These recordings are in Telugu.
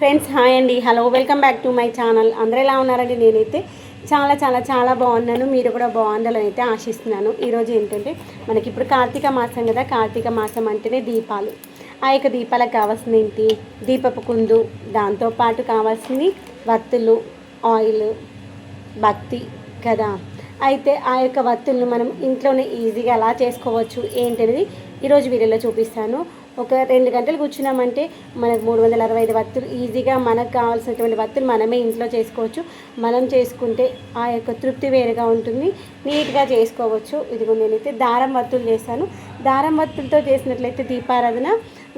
ఫ్రెండ్స్ హాయ్ అండి. Hello welcome back to my channel. అందరూ ఎలా ఉన్నారండి? నేనైతే చాలా చాలా చాలా బాగున్నాను. మీరు కూడా బాగుండాలని అయితే ఆశిస్తున్నాను. ఈరోజు ఏంటంటే మనకి ఇప్పుడు కార్తీక మాసం కదా. కార్తీక మాసం అంటేనే దీపాలు. ఆ యొక్క దీపాలకు కావాల్సింది ఏంటి? దీపపు కుందు దాంతోపాటు కావాల్సింది వత్తులు ఆయిల్ భక్తి కదా. అయితే ఆ యొక్క వత్తులను మనం ఇంట్లోనే ఈజీగా ఎలా చేసుకోవచ్చు ఏంటనేది ఈరోజు వీడియోలో చూపిస్తాను. ఒక రెండు గంటలు కూర్చున్నామంటే మనకు మూడు వందల అరవై ఐదు వత్తులు ఈజీగా మనకు కావాల్సినటువంటి వత్తులు మనమే ఇంట్లో చేసుకోవచ్చు. మనం చేసుకుంటే ఆ యొక్క తృప్తి వేరుగా ఉంటుంది. నీట్గా చేసుకోవచ్చు. ఇదిగో నేనైతే దారం వత్తులు చేశాను. దారం వత్తులతో చేసినట్లయితే దీపారాధన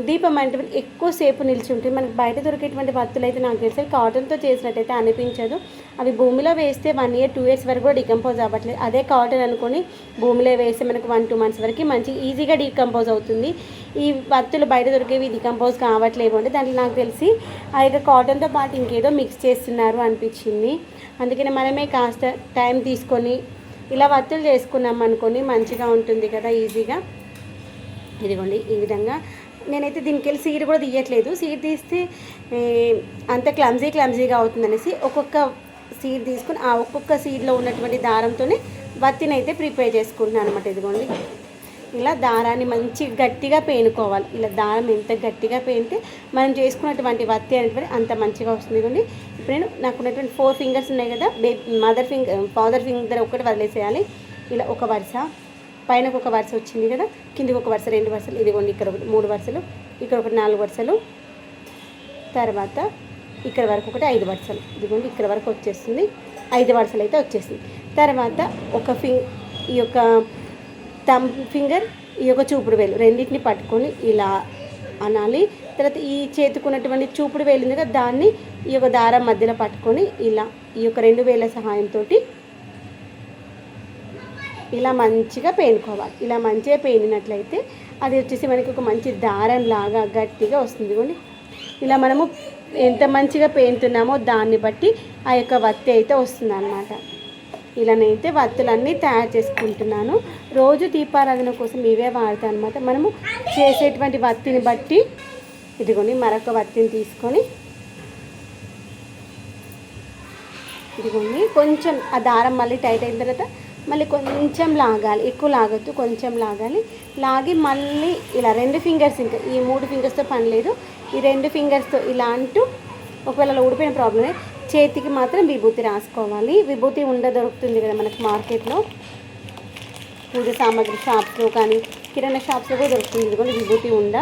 దీపం అంటే ఎక్కువసేపు నిలిచి ఉంటుంది. మనకి బయట దొరికేటువంటి వత్తులు అయితే నాకు తెలిసి కాటన్తో చేసినట్టయితే అనిపించదు. అవి భూమిలో వేస్తే వన్ ఇయర్ టూ ఇయర్స్ వరకు కూడా డికంపోజ్ అవ్వట్లేదు. అదే కాటన్ అనుకొని భూమిలో వేస్తే మనకు వన్ టూ మంత్స్ వరకు మంచి ఈజీగా డికంపోజ్ అవుతుంది. ఈ వత్తులు బయట దొరికేవి డికంపోజ్ కావట్లేవు అంటే దాంట్లో నాకు తెలిసి ఆ యొక్క కాటన్తో పాటు ఇంకేదో మిక్స్ చేస్తున్నారు అనిపించింది. అందుకని మనమే కాస్త టైం తీసుకొని ఇలా వత్తులు చేసుకున్నాం అనుకొని మంచిగా ఉంటుంది కదా ఈజీగా ఇదిగోండి ఈ విధంగా నేనైతే దీనికి వెళ్ళి సీడ్ కూడా తీయట్లేదు. సీడ్ తీస్తే అంత క్లమ్జీ క్లమ్జీగా అవుతుందనేసి ఒక్కొక్క సీడ్ తీసుకుని ఆ ఒక్కొక్క సీడ్లో ఉన్నటువంటి దారంతోనే వత్తిని అయితే ప్రిపేర్ చేసుకుంటున్నాను అనమాట ఇదిగోండి. ఇలా దారాన్ని మంచి గట్టిగా పేనుకోవాలి. ఇలా దారం ఎంత గట్టిగా పేనితే మనం చేసుకున్నటువంటి వత్తి అనేటువంటి అంత మంచిగా వస్తుంది. ఇదిగోండి. ఇప్పుడు నేను నాకు ఉన్నటువంటి ఫోర్ ఫింగర్స్ ఉన్నాయి కదా. బే మదర్ ఫింగర్ ఫాదర్ ఫింగర్ ఒకటి వదిలేసేయాలి. ఇలా ఒక వరుస. పైన ఒక వరుస వచ్చింది కదా కిందికి ఒక వరుస రెండు వరుసలు ఇదిగోండి ఇక్కడ ఒకటి మూడు వరుసలు ఇక్కడ ఒకటి నాలుగు వరుసలు. తర్వాత ఇక్కడ వరకు ఒకటి ఐదు వరుసలు. ఇదిగోండి ఇక్కడ వరకు వచ్చేస్తుంది. ఐదు వరుసలు అయితే వచ్చేసింది. తర్వాత ఒక ఫింగ్ ఈ యొక్క థమ్ ఫింగర్ ఈ యొక్క చూపుడు వేలు రెండింటిని పట్టుకొని ఇలా అనాలి. తర్వాత ఈ చేతుకున్నటువంటి చూపుడు వేలు ఉంది కదా దాన్ని ఈ యొక్క దారం మధ్యలో పట్టుకొని ఇలా ఈ యొక్క రెండు వేల సహాయంతో ఇలా మంచిగా పేనుకోవాలి. ఇలా మంచిగా పేనినట్లయితే అది వచ్చేసి మనకి ఒక మంచి దారం లాగా గట్టిగా వస్తుంది. కొన్ని ఇలా మనము ఎంత మంచిగా పేనుతున్నామో దాన్ని బట్టి ఆ యొక్క వత్తి అయితే వస్తుంది అనమాట ఇలానైతే వత్తులన్నీ తయారు చేసుకుంటున్నాను. రోజు దీపారాధన కోసం ఇవే వాడతాను అనమాట మనము చేసేటువంటి వత్తిని బట్టి ఇదిగోని మరొక వత్తిని తీసుకొని ఇదిగోండి కొంచెం ఆ దారం మళ్ళీ టైట్ అయిన తర్వాత మళ్ళీ కొంచెం లాగాలి ఎక్కువ లాగొద్దు కొంచెం లాగాలి. లాగి మళ్ళీ ఇలా రెండు ఫింగర్స్ ఇంకా ఈ మూడు ఫింగర్స్తో పని లేదు. ఈ రెండు ఫింగర్స్తో ఇలా అంటూ ఒకవేళ ఊడిపోయిన ప్రాబ్లమే చేతికి మాత్రం విభూతి రాసుకోవాలి. విభూతి ఉండ దొరుకుతుంది కదా మనకి మార్కెట్లో పూజ సామాగ్రి షాప్స్లో కానీ కిరాణా షాప్స్లో కూడా దొరుకుతుంది. ఇదిగోండి విభూతి ఉండ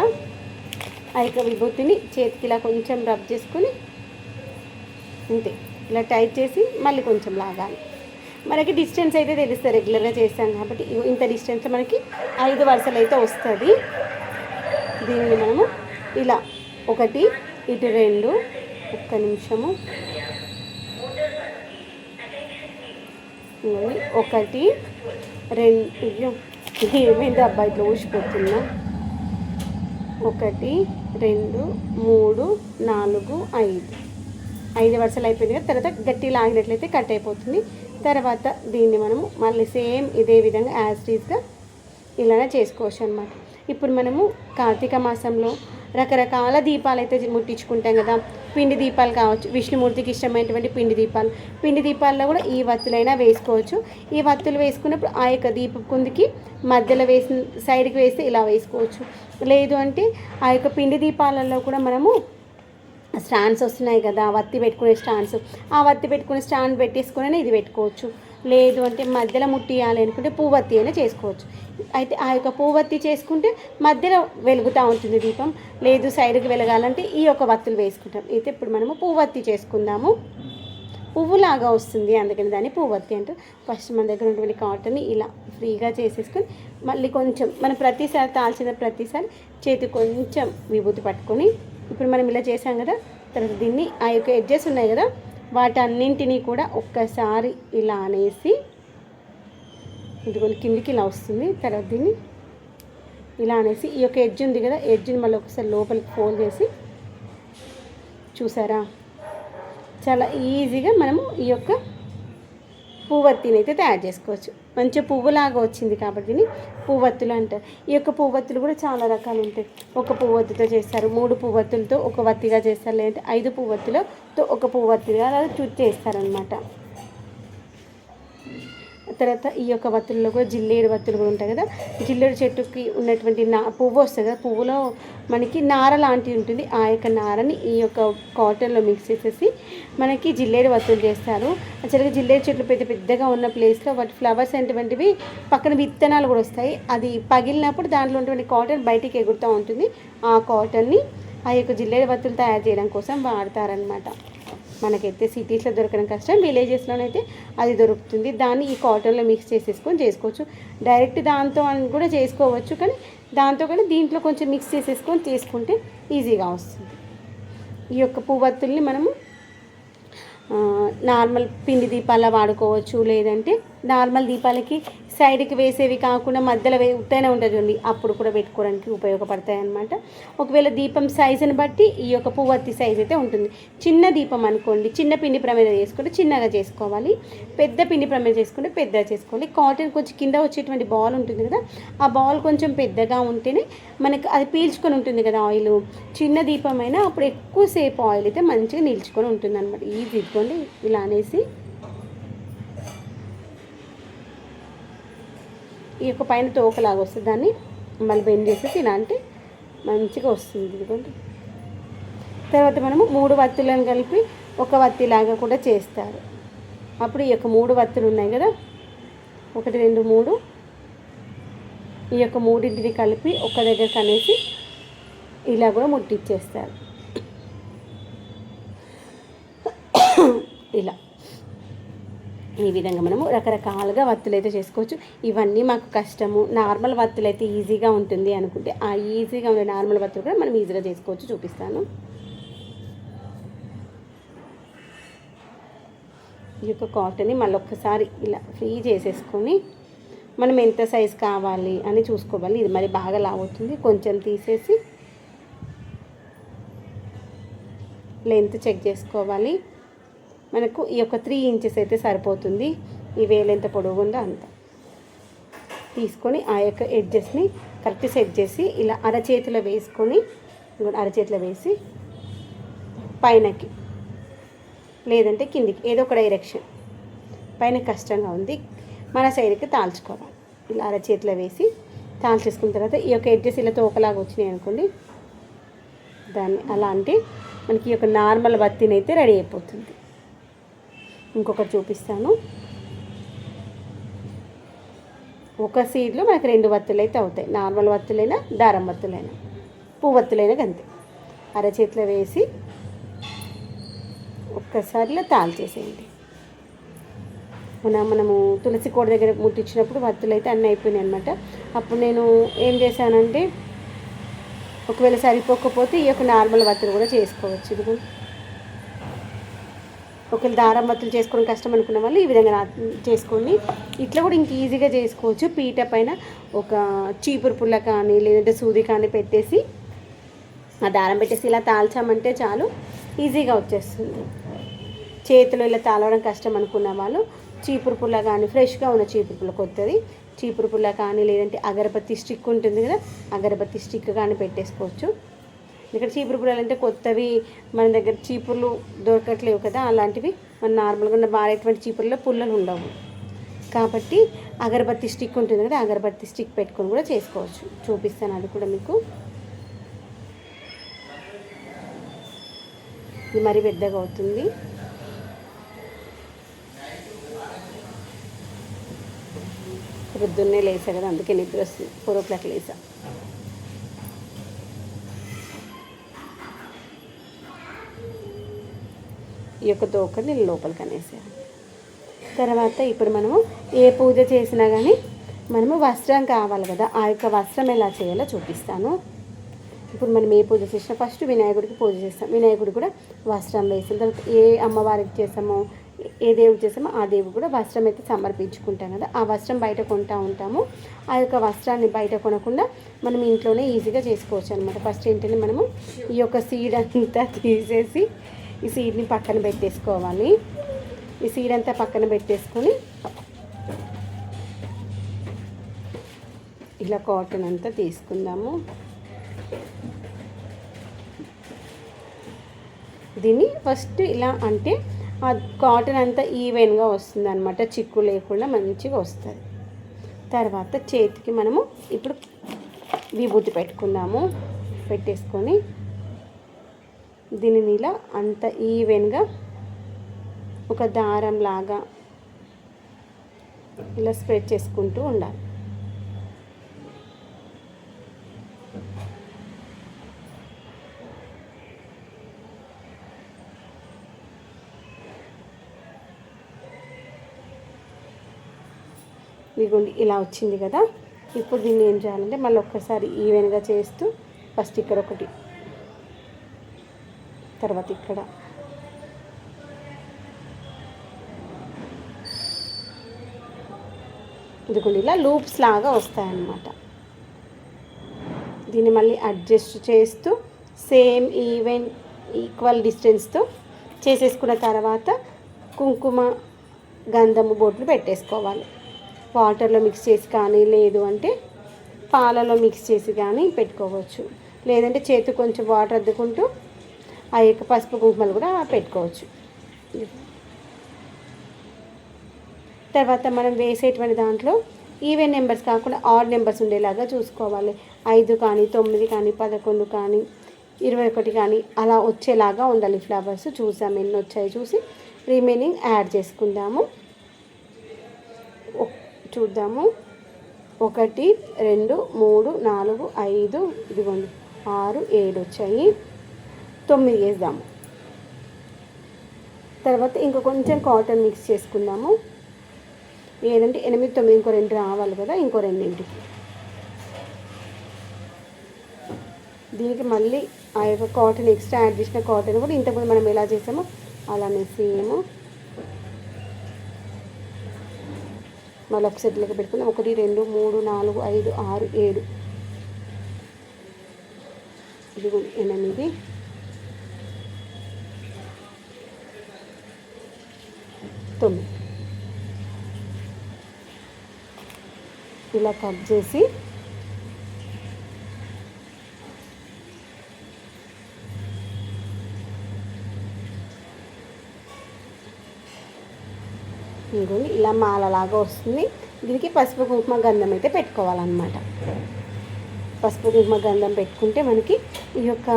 ఆ యొక్క విభూతిని చేతికి ఇలా కొంచెం రబ్ చేసుకొని అంతే. ఇలా టైట్ చేసి మళ్ళీ కొంచెం లాగాలి. మనకి డిస్టెన్స్ అయితే తెలుస్తుంది రెగ్యులర్గా చేస్తాను కాబట్టి ఇంత డిస్టెన్స్ మనకి ఐదు వరుసలు అయితే వస్తుంది. దీన్ని మనము ఇలా ఒకటి ఇటు రెండు ఒక్క నిమిషము. ఒకటి రెండు అయ్యో, ఏమైంది అబ్బాయి దోషిపోతున్నా ఒకటి రెండు మూడు నాలుగు ఐదు. ఐదు వరుసలు అయిపోయింది కదా తర్వాత గట్టి లాగినట్లయితే కట్ అయిపోతుంది. తర్వాత దీన్ని మనము మళ్ళీ సేమ్ ఇదే విధంగా యాజ్టీజ్గా ఇలానే చేసుకోవచ్చు అనమాట ఇప్పుడు మనము కార్తీక మాసంలో రకరకాల దీపాలు అయితే ముట్టించుకుంటాం కదా. పిండి దీపాలు కావచ్చు విష్ణుమూర్తికి ఇష్టమైనటువంటి పిండి దీపాలు. పిండి దీపాల్లో కూడా ఈ వత్తులైనా వేసుకోవచ్చు. ఈ వత్తులు వేసుకున్నప్పుడు ఆ యొక్క దీప కుందికి మధ్యలో వేసిన సైడ్కి వేస్తే ఇలా వేసుకోవచ్చు. లేదు అంటే ఆ యొక్క పిండి దీపాలలో కూడా మనము స్టాండ్స్ వస్తున్నాయి కదా వత్తి పెట్టుకునే స్టాండ్స్. ఆ వత్తి పెట్టుకునే స్టాండ్ పెట్టేసుకునే ఇది పెట్టుకోవచ్చు. లేదు అంటే మధ్యలో ముట్టియాలి అనుకుంటే పువ్వత్తి అయినా చేసుకోవచ్చు. అయితే ఆ యొక్క పువ్వత్తి చేసుకుంటే మధ్యలో వెలుగుతూ ఉంటుంది దీపం. లేదు సైడ్కి వెలగాలంటే ఈ యొక్క వత్తులు వేసుకుంటాం. అయితే ఇప్పుడు మనము పువ్వత్తి చేసుకుందాము. పువ్వులాగా వస్తుంది అందుకని దాన్ని పువ్వత్తి అంటారు. ఫస్ట్ మన దగ్గర ఉన్నటువంటి కాటన్ని ఇలా ఫ్రీగా చేసేసుకొని మళ్ళీ కొంచెం మనం ప్రతిసారి తాల్చిన ప్రతిసారి చేతి కొంచెం విభూతి పట్టుకొని ఇప్పుడు మనం ఇలా చేసాం కదా తర్వాత దీన్ని ఆ యొక్క ఎడ్జెస్ ఉన్నాయి కదా వాటన్నింటినీ కూడా ఒక్కసారి ఇలా అనేసి ఇదిగోండి కిందికి ఇలా వస్తుంది తర్వాత దీన్ని ఇలా అనేసి ఈ యొక్క ఎడ్జ్ ఉంది కదా ఎడ్జ్ని మళ్ళీ ఒకసారి లోపలికి ఫోల్డ్ చేసి చూసారా? చాలా ఈజీగా మనము ఈ యొక్క పువ్వత్తిని అయితే తయారు చేసుకోవచ్చు. మంచి పువ్వులాగా వచ్చింది కాబట్టి పువ్వత్తులు అంటారు. ఈ యొక్క పువ్వత్తులు కూడా చాలా రకాలు ఉంటాయి. ఒక పువ్వత్తుతో చేస్తారు మూడు పువ్వత్తులతో ఒక వత్తిగా చేస్తారు లేదంటే ఐదు పువ్వత్తులతో ఒక పువ్వత్తిగా అలా చూసి చేస్తారనమాట తర్వాత ఈ యొక్క వత్తుల్లో కూడా జిల్లేడు వత్తులు కూడా ఉంటాయి కదా. జిల్లేడు చెట్టుకి ఉన్నటువంటి నా పువ్వు వస్తుంది కదా పువ్వులో మనకి నార లాంటిది ఉంటుంది. ఆ యొక్క నారని ఈ యొక్క కాటన్లో మిక్స్ చేసేసి మనకి జిల్లేడు వత్తులు చేస్తారు. యాక్చువల్గా జిల్లేడు చెట్లు పెద్ద పెద్దగా ఉన్న ప్లేస్లో వాటి ఫ్లవర్స్ అనేటువంటివి పక్కన విత్తనాలు కూడా వస్తాయి. అది పగిలినప్పుడు దాంట్లో ఉన్నటువంటి కాటన్ బయటికి ఎగురుతూ ఉంటుంది. ఆ కాటన్ని ఆ యొక్క జిల్లేడు వత్తులు తయారు చేయడం కోసం వాడతారనమాట మనకైతే సిటీస్లో దొరకడం కష్టం విలేజెస్లోనైతే అది దొరుకుతుంది. దాన్ని ఈ కాటన్లో మిక్స్ చేసేసుకొని చేసుకోవచ్చు. డైరెక్ట్ దాంతో అని కూడా చేసుకోవచ్చు కానీ దాంతో కానీ దీంట్లో కొంచెం మిక్స్ చేసేసుకొని చేసుకుంటే ఈజీగా వస్తుంది. ఈ యొక్క పువ్వత్తుల్ని మనము నార్మల్ పిండి దీపాల వాడుకోవచ్చు లేదంటే నార్మల్ దీపాలకి సైడ్కి వేసేవి కాకుండా మధ్యలో వే ఉత్తైన ఉంటుంది చూడండి అప్పుడు కూడా పెట్టుకోవడానికి ఉపయోగపడతాయి అన్నమాట ఒకవేళ దీపం సైజుని బట్టి ఈ యొక్క పువ్వత్తి సైజ్ అయితే ఉంటుంది. చిన్న దీపం అనుకోండి చిన్న పిండి ప్రమేద చేసుకుంటే చిన్నగా చేసుకోవాలి. పెద్ద పిండి ప్రమేద చేసుకుంటే పెద్దగా చేసుకోవాలి. కాటన్ కొంచెం కింద వచ్చేటువంటి బాల్ ఉంటుంది కదా ఆ బాల్ కొంచెం పెద్దగా ఉంటేనే మనకి అది పీల్చుకొని ఉంటుంది కదా ఆయిల్. చిన్న దీపం అయినా అప్పుడు ఎక్కువసేపు ఆయిల్ అయితే మంచిగా నిల్చుకొని ఉంటుంది అనమాట ఈజీ ఇదిగోండి ఇలా అనేసి ఈ యొక్క పైన తోకలాగా వస్తుంది. దాన్ని మళ్ళీ బెండ్ చేసేసి ఇలా మంచిగా వస్తుంది ఇదిగోండి. తర్వాత మనము మూడు వత్తులను కలిపి ఒక వత్తిలాగా కూడా చేస్తారు. అప్పుడు ఈ యొక్క మూడు వత్తులు ఉన్నాయి కదా. ఒకటి రెండు మూడు. ఈ యొక్క మూడింటిని కలిపి ఒక దగ్గర కనేసి ఇలా కూడా ముట్టిచ్చేస్తారు ఇలా ఈ విధంగా మనము రకరకాలుగా వత్తులు అయితే చేసుకోవచ్చు. ఇవన్నీ మాకు కష్టము. నార్మల్ వత్తులు అయితే ఈజీగా ఉంటుంది అనుకుంటే ఆ ఈజీగా ఉండే నార్మల్ వత్తులు కూడా మనం ఈజీగా చేసుకోవచ్చు. చూపిస్తాను. ఈ యొక్క కాటన్ని మళ్ళీ ఒక్కసారి ఇలా ఫ్రీ చేసేసుకొని మనం ఎంత సైజ్ కావాలి అని చూసుకోవాలి. ఇది మరి బాగా లావుతుంది. కొంచెం తీసేసి లెంత్ చెక్ చేసుకోవాలి. మనకు ఈ యొక్క త్రీ ఇంచెస్ అయితే సరిపోతుంది. ఈ వేలు ఎంత పొడవు ఉందో అంత. తీసుకొని ఆ యొక్క ఎడ్జెస్ని కరెక్ట్ సెట్ చేసి ఇలా అరచేతిలో వేసుకొని అరచేతిలో వేసి పైనకి లేదంటే కిందికి ఏదో ఒక డైరెక్షన్ పైన కష్టంగా ఉంది. మన సైడ్కి తాల్చుకోవాలి. ఇలా అరచేతిలో వేసి తాల్చేసుకున్న తర్వాత ఈ యొక్క ఎడ్జెస్ ఇలా తోకలాగా వచ్చినాయి అనుకోండి దాన్ని అలా అంటే మనకి ఈ యొక్క నార్మల్ బత్తిని అయితే రెడీ అయిపోతుంది. ఇంకొకటి చూపిస్తాను. ఒక సీడ్లో మనకు రెండు వత్తులు అయితే అవుతాయి. నార్మల్ వత్తులైనా దారం వత్తులైనా పువ్వత్తులైనా గంతే. అరచేతిలో వేసి ఒక్కసారిలో తాల్చేసేయండి మన మనము తులసి కోడ దగ్గర ముట్టించినప్పుడు వత్తులు అయితే అన్నీ అయిపోయినాయి అనమాట అప్పుడు నేను ఏం చేశానంటే ఒకవేళ సరిపోకపోతే ఈ యొక్క నార్మల్ వత్తులు కూడా చేసుకోవచ్చు. ఇదిగో. ఒకవేళ దారం వత్తులు చేసుకోవడం కష్టం అనుకున్న వాళ్ళు ఈ విధంగా చేసుకోండి. ఇట్లా కూడా ఇంక ఈజీగా చేసుకోవచ్చు. పీట పైన ఒక చీపురు పుల్ల కానీ లేదంటే సూది కానీ పెట్టేసి ఆ దారం పెట్టేసి ఇలా తాల్చామంటే చాలు ఈజీగా వచ్చేస్తుంది. చేతిలో ఇలా తాళవడం కష్టం అనుకున్న వాళ్ళు చీపురు పుల్ల కానీ ఫ్రెష్గా ఉన్న చీపురు పుల్ల కొత్తది. చీపురు పుల్ల కానీ లేదంటే అగరబత్తి స్టిక్ ఉంటుంది కదా అగరబత్తి స్టిక్ కానీ పెట్టేసుకోవచ్చు. ఇక్కడ చీపురు పుల్లలు అంటే కొత్తవి మన దగ్గర చీపుర్లు దొరకట్లేవు కదా అలాంటివి మన నార్మల్గా ఉన్న మారేటువంటి చీపుర్లో పుల్లలు ఉండవు. కాబట్టి అగరబత్తి స్టిక్ ఉంటుంది కదా అగరబత్తి స్టిక్ పెట్టుకొని కూడా చేసుకోవచ్చు. చూపిస్తాను అది కూడా మీకు. ఇది మరీ పెద్దగా అవుతుంది. పొద్దున్నే లేసా కదా అందుకే నిద్ర వస్తుంది. ఫోర్ ఓ క్లాక్ లేసా. ఈ యొక్క దోకని లోపలికి అనేసాను. తర్వాత ఇప్పుడు మనము ఏ పూజ చేసినా కానీ మనము వస్త్రం కావాలి కదా ఆ యొక్క వస్త్రం ఎలా చేయాలో చూపిస్తాను. ఇప్పుడు మనం ఏ పూజ చేసినా ఫస్ట్ వినాయకుడికి పూజ చేస్తాం. వినాయకుడు కూడా వస్త్రం వేసిన తర్వాత ఏ అమ్మవారికి చేసామో ఏ దేవుడు చేసామో ఆ దేవుడు కూడా వస్త్రం అయితే సమర్పించుకుంటాం కదా. ఆ వస్త్రం బయట కొంటా ఉంటాము. ఆ యొక్క వస్త్రాన్ని బయట కొనకుండా మనం ఇంట్లోనే ఈజీగా చేసుకోవచ్చు అనమాట ఫస్ట్ ఏంటంటే మనము ఈ యొక్క సీడ్ అంతా తీసేసి ఈ సీడ్ని పక్కన పెట్టేసుకోవాలి. ఈ సీడ్ అంతా పక్కన పెట్టేసుకొని ఇలా కాటన్ అంతా తీసుకుందాము. దీన్ని ఫస్ట్ ఇలా అంటే ఆ కాటన్ అంతా ఈవెన్గా వస్తుంది అనమాట చిక్కు లేకుండా మంచిగా వస్తుంది. తర్వాత చేతికి మనము ఇప్పుడు విభూతి పెట్టుకుందాము. పెట్టేసుకొని దీనిని ఇలా అంత ఈవెన్గా ఒక దారం లాగా ఇలా స్ప్రెడ్ చేసుకుంటూ ఉండాలి. ఇదిగోండి ఇలా వచ్చింది కదా. ఇప్పుడు దీన్ని ఏం చేయాలంటే మళ్ళీ ఒక్కసారి ఈవెన్గా చేస్తూ ఫస్ట్ ఇక్కడ ఒకటి తర్వాత ఇక్కడ. ఇదిగోండి ఇలా లూప్స్ లాగా వస్తాయన్నమాట. దీన్ని మళ్ళీ అడ్జస్ట్ చేస్తూ సేమ్ ఈవెన్ ఈక్వల్ డిస్టెన్స్తో చేసేసుకున్న తర్వాత కుంకుమ గంధము బొట్లు పెట్టేసుకోవాలి. వాటర్లో మిక్స్ చేసి కానీ లేదు అంటే పాలలో మిక్స్ చేసి కానీ పెట్టుకోవచ్చు. లేదంటే చేతి కొంచెం వాటర్ అద్దుకుంటూ ఆ యొక్క పసుపు కుంకుమలు కూడా పెట్టుకోవచ్చు. తర్వాత మనం వేసేటువంటి దాంట్లో ఈవెన్ నెంబర్స్ కాకుండా ఆడ్ నెంబర్స్ ఉండేలాగా చూసుకోవాలి. ఐదు కానీ తొమ్మిది కానీ పదకొండు కానీ ఇరవై ఒకటి కానీ అలా వచ్చేలాగా ఉండాలి. ఫ్లవర్స్ చూసాము ఎన్ని వచ్చాయి చూసి రిమైనింగ్ యాడ్ చేసుకుందాము. చూద్దాము. ఒకటి రెండు మూడు నాలుగు ఐదు ఇదిగోండి ఆరు ఏడు వచ్చాయి. తొమ్మిది వేద్దాము తర్వాత ఇంకా కొంచెం కాటన్ మిక్స్ చేసుకుందాము. ఏదంటే ఎనిమిది తొమ్మిది ఇంకో రెండు రావాలి కదా ఇంకో రెండింటికి. దీనికి మళ్ళీ ఆ యొక్క కాటన్ ఎక్స్ట్రా యాడ్ చేసిన కాటన్ కూడా ఇంతకుముందు మనం ఎలా చేసామో అలానే సేమ్. మళ్ళీ ఒక సెట్లకి పెట్టుకుందాం. ఒకటి రెండు మూడు నాలుగు ఐదు ఆరు ఏడు. ఇది ఎనిమిది. తొమ్మిది ఇలా కట్ చేసి ఇంకొని ఇలా మాలలాగా వస్తుంది. దీనికి పసుపు కుంకుమ గంధం అయితే పెట్టుకోవాలన్నమాట. పసుపు కుంకుమ గంధం పెట్టుకుంటే మనకి ఈ యొక్క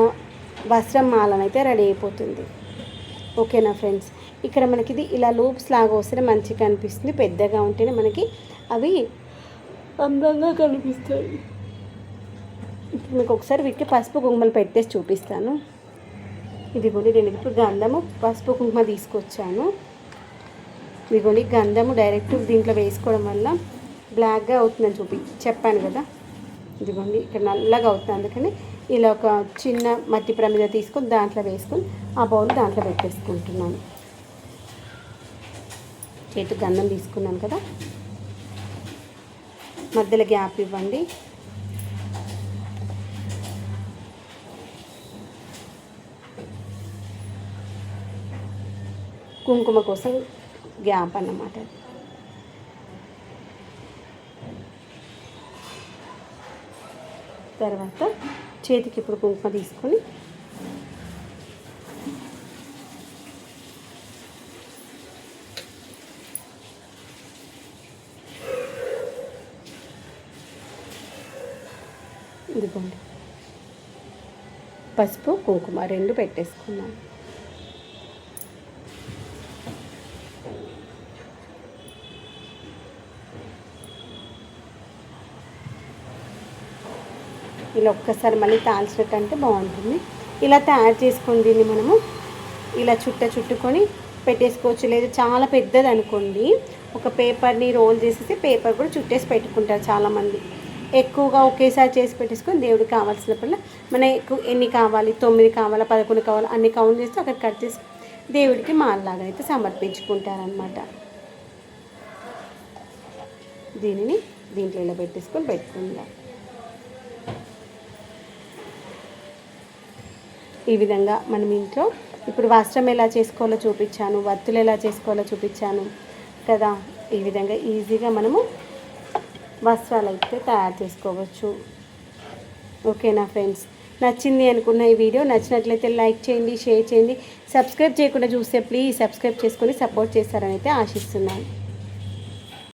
వస్త్రం మాలనైతే రెడీ అయిపోతుంది. ఓకేనా ఫ్రెండ్స్? ఇక్కడ మనకి ఇది ఇలా లూప్స్ లాగా వస్తే మంచిగా కనిపిస్తుంది. పెద్దగా ఉంటేనే మనకి అవి అందంగా కనిపిస్తాయి. ఇప్పుడు మీకు ఒకసారి వీటికి పసుపు కుంకుమలు పెట్టేసి చూపిస్తాను. ఇది నేను ఇప్పుడు గంధము పసుపు కుంకుమ తీసుకొచ్చాను. ఇదిగోండి గంధము డైరెక్ట్ దీంట్లో వేసుకోవడం వల్ల బ్లాక్గా అవుతుందని చూపి చెప్పాను కదా. ఇదిగోండి ఇక్కడ నల్లగా అవుతుంది. అందుకని ఇలా ఒక చిన్న మట్టి ప్రమిద తీసుకొని దాంట్లో వేసుకొని ఆ బౌల్ దాంట్లో పెట్టేసుకుంటున్నాను. చేతికి గంధం తీసుకున్నాను కదా. మధ్యలో గ్యాప్ ఇవ్వండి. కుంకుమ కోసం గ్యాప్ అన్నమాట. తర్వాత చేతికి ఇప్పుడు కుంకుమ తీసుకొని ఇదిగోండి పసుపు కుంకుమ రెండు పెట్టేసుకున్నాం ఇలా ఒక్కసారి మళ్ళీ తాల్చినట్టు అంటే బాగుంటుంది. ఇలా తయారు చేసుకొని దీన్ని మనము ఇలా చుట్ట చుట్టుకొని పెట్టేసుకోవచ్చు. లేదు చాలా పెద్దది అనుకోండి ఒక పేపర్ని రోల్ చేసేసి పేపర్ కూడా చుట్టేసి పెట్టుకుంటారు చాలామంది. ఎక్కువగా ఒకేసారి చేసి పెట్టేసుకొని దేవుడికి కావాల్సినప్పుడు మన ఎక్కువ ఎన్ని కావాలి? తొమ్మిది కావాలా? పదకొండు కావాలి? అన్ని కౌంట్ చేస్తే అక్కడ కట్ చేసి దేవుడికి మాల్లాగా అయితే సమర్పించుకుంటారనమాట దీనిని దీంట్లో ఇలా పెట్టేసుకొని పెట్టుకుందాం. ఈ విధంగా మనం ఇంట్లో ఇప్పుడు వస్త్రం ఎలా చేసుకోవాలో చూపించాను వత్తులు ఎలా చేసుకోవాలో చూపించాను కదా. ఈ విధంగా ఈజీగా మనము వస్త్రాలు అయితే తయారు చేసుకోవచ్చు. ఓకేనా ఫ్రెండ్స్? నచ్చింది అనుకున్న ఈ వీడియో నచ్చినట్లయితే లైక్ చేయండి షేర్ చేయండి. సబ్స్క్రైబ్ చేయకుండా చూస్తే ప్లీజ్ సబ్స్క్రైబ్ చేసుకొని సపోర్ట్ చేస్తారని అయితే ఆశిస్తున్నాను.